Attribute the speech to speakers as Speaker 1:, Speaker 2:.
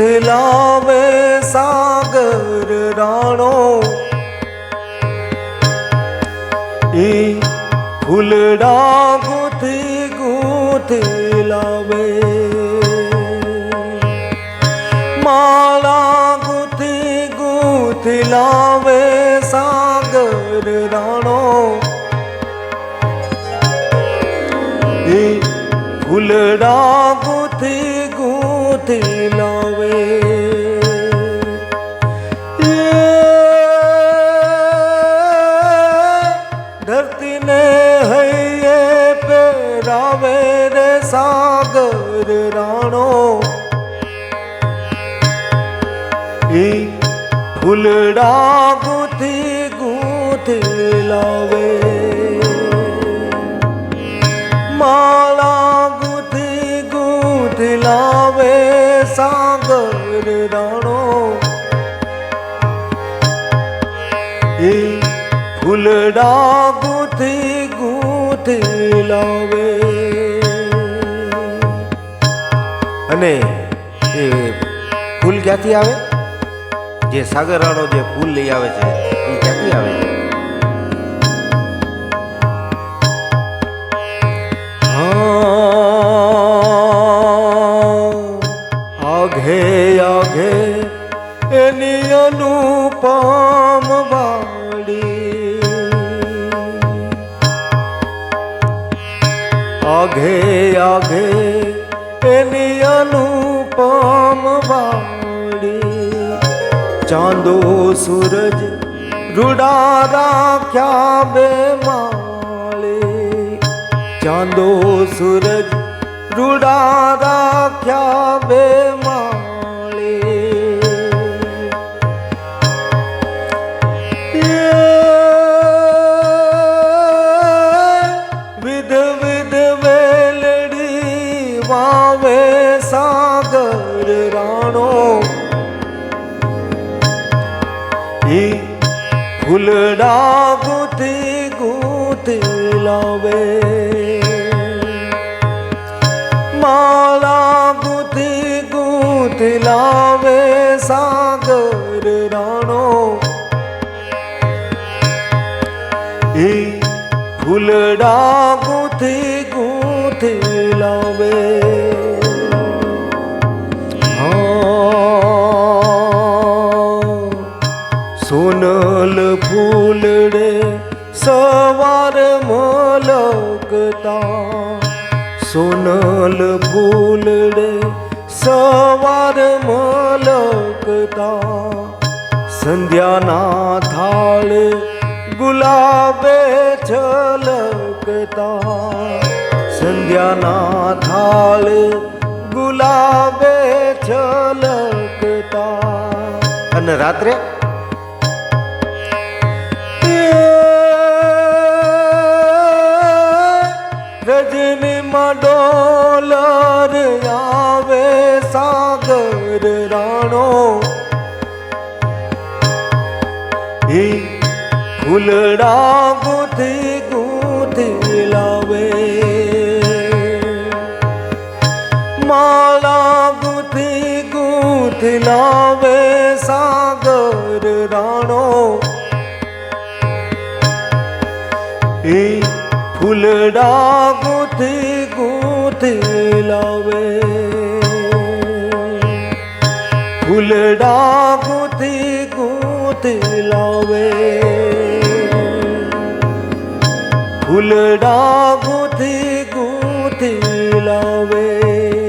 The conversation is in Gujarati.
Speaker 1: લાવે સાગર રાણો. એ ફૂલડા ગૂંથી ગૂંથી લાવે. માળા ગૂંથી ગૂંથી લાવે સાગર રાણો. એ ફૂલડા ગૂંથી ગૂંથી લાવે ધરતીને હૈયે પેરાવે રે સાગર રાણો એ ફૂલડા ગૂંથી ગૂંથી લાવે એ ફૂલડા ગૂંથી ગૂંથી લાવે. અને એ ફૂલ ક્યાંથી આવે? જે સાગરાનો જે ફૂલ લઈ આવે છે, એ ક્યાંથી આવે? છે આઘે આઘે એની અનુપમ વાડી આઘે આઘે એની અનુપમ વાડી ચાંદો સૂરજ રૂડા રાખ્યા બે માળે. ચાંદો સૂરજ રૂડા રાખ્યા બે માળે. વાવે સાગર રાણો. એ ફૂલડા ગુથી ગુથી લાવે. માળા ગુથી ગુથી લાવે સાગર રાણો. એ ફૂલડા ગૂંથી ગૂંથી લાવે સોનલ ફૂલડે સવાર મલકતા. સોનલ ફૂલડે સવાર મલકતા. સંધ્યાના થાળ ગુલાબે છલકતા. સંધ્યાના થાળ ગુલાબે છલકતા। અને રાત્રે? રજની ડોલર આવે સાગર રાણો। એ ફૂલડા ગૂંથી ખીલાવે સાગર રાણો એ ફૂલડા ગુથી ગુથી લાવે ફૂલડા ગુથી ગુથી લાવે ફૂલડા ગુથી ગુથી લાવે